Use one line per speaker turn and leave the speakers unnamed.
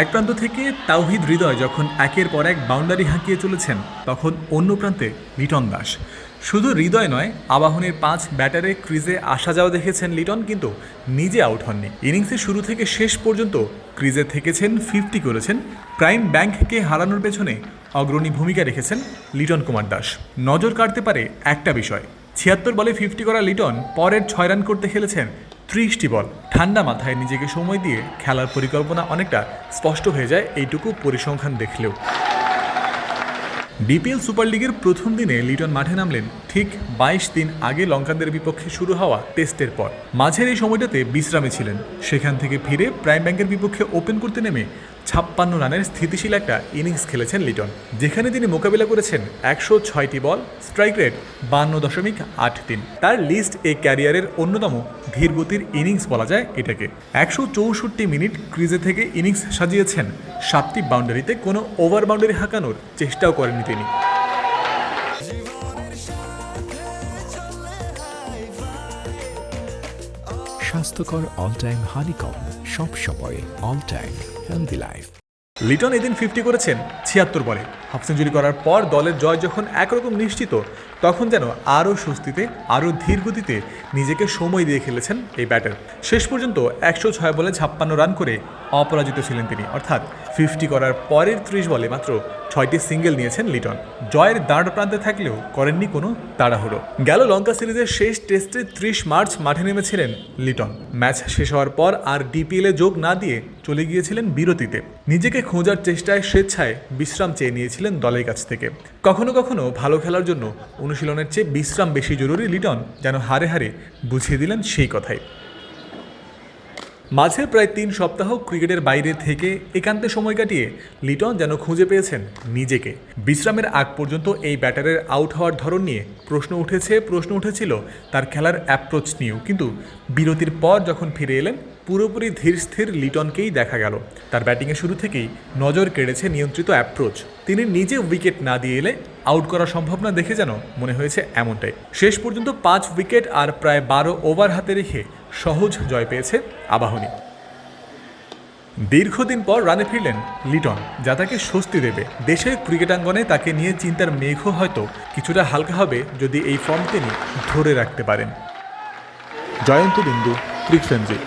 এক প্রান্ত থেকে তাওহিদ হৃদয় যখন একের পর এক বাউন্ডারি হাঁকিয়ে চলেছেন, তখন অন্য প্রান্তে লিটন দাস। শুধু হৃদয় নয়, আবাহনের পাঁচ ব্যাটারে ক্রিজে আসা যাওয়া দেখেছেন লিটন, কিন্তু নিজে আউট হননি। ইনিংসের শুরু থেকে শেষ পর্যন্ত ক্রিজে থেকেছেন, ফিফটি করেছেন। প্রাইম ব্যাংককে হারানোর পেছনে অগ্রণী ভূমিকা রেখেছেন লিটন কুমার দাস। নজর কাটতে পারে একটা বিষয়, ছিয়াত্তর বলে ফিফটি করা লিটন পরের ছয় রান করতে খেলেছেন ত্রিশটি বল। ঠান্ডা মাথায় নিজেকে সময় দিয়ে খেলার পরিকল্পনা অনেকটা স্পষ্ট হয়ে যায় এইটুকু পরিসংখ্যান দেখলেও। বিপিএল সুপার লিগের প্রথম দিনে লিটন মাঠে নামলেন ঠিক বাইশ দিন আগে লঙ্কানদের বিপক্ষে শুরু হওয়া টেস্টের পর। মাঝের এই সময়টাতে বিশ্রামে ছিলেন। সেখান থেকে ফিরে প্রাইম ব্যাংকের বিপক্ষে ওপেন করতে নেমে ছাপ্পান্ন রানের স্থিতিশীল একটা ইনিংস খেলেছেন লিটন, যেখানে তিনি মোকাবিলা করেছেন একশো ছয়টি বল, স্ট্রাইক রেট বান্ন দশমিক আট তিন। তার লিস্ট এ ক্যারিয়ারের অন্যতম ধীরগতির ইনিংস বলা যায় এটাকে। একশো চৌষট্টি মিনিট ক্রিজে থেকে ইনিংস সাজিয়েছেন, সাতটি বাউন্ডারিতে কোনো ওভার বাউন্ডারি হাঁকানোর চেষ্টাও করেননি তিনি।
স্বাস্থ্যকর অল টাইম হানিকম সব সময় all time healthy life.
Liton এদিন ফিফটি করেছেন, ছিয়াত্তর বলে। হাফ সেঞ্চুরি করার পর দলের জয় যখন একরকম নিশ্চিত, তখন যেন আরও স্বস্তিতে, আরও ধীর গতিতে নিজেকে সময় দিয়ে খেলেছেন এই ব্যাটার। শেষ পর্যন্ত একশো ছয় বলে ছাপ্পান্ন রান করে অপরাজিত ছিলেন তিনি। অর্থাৎ ফিফটি করার পরের ত্রিশ বলে মাত্র ছয়টি সিঙ্গেল নিয়েছেন লিটন। জয়ের দাঁড় প্রান্তে থাকলেও করেননি কোনো তাড়াহুড়ো। গেল লঙ্কা সিরিজের শেষ টেস্টে ত্রিশ মার্চ মাঠে নেমেছিলেন লিটন। ম্যাচ শেষ হওয়ার পর আর ডিপিএলে যোগ না দিয়ে চলে গিয়েছিলেন বিরতিতে। নিজেকে খোঁজার চেষ্টায় স্বেচ্ছায় বিশ্রাম চেয়ে নিয়েছিলেন দলের কাছ থেকে। কখনো কখনো ভালো খেলার জন্য অনুশীলনের চেয়ে বিশ্রাম বেশি জরুরি লিটন, যেন হারে হারে বুঝিয়ে দিলেন সেই কথাই। মাঝে প্রায় তিন সপ্তাহ ক্রিকেটের বাইরে থেকে একান্তে সময় কাটিয়ে লিটন যেন খুঁজে পেয়েছেন নিজেকে। বিশ্রামের আগ পর্যন্ত এই ব্যাটারের আউট হওয়ার ধরন নিয়ে প্রশ্ন উঠেছে, প্রশ্ন উঠেছিল তার খেলার অ্যাপ্রোচ নিয়েও। কিন্তু বিরতির পর যখন ফিরে এলেন, পুরোপুরি ধীর স্থির লিটনকেই দেখা গেল। তার ব্যাটিংয়ের শুরু থেকেই নজর কেড়েছে নিয়ন্ত্রিত অ্যাপ্রোচ তিনি নিজে উইকেট না দিয়ে এলে আউট করা সম্ভব না দেখে যেন মনে হয়েছে এমনটাই। শেষ পর্যন্ত পাঁচ উইকেট আর প্রায় বারো ওভার হাতে রেখে সহজ জয় পেয়েছে আবাহনী। দীর্ঘদিন পর রানে ফিরলেন লিটন, যা তাকে স্বস্তি দেবে। দেশের ক্রিকেটাঙ্গনে তাকে নিয়ে চিন্তার মেঘও হয়তো কিছুটা হালকা হবে যদি এই ফর্ম তিনি ধরে রাখতে পারেন। জয়ন্ত বিন্দু ক্রিক ফ্রেন্সি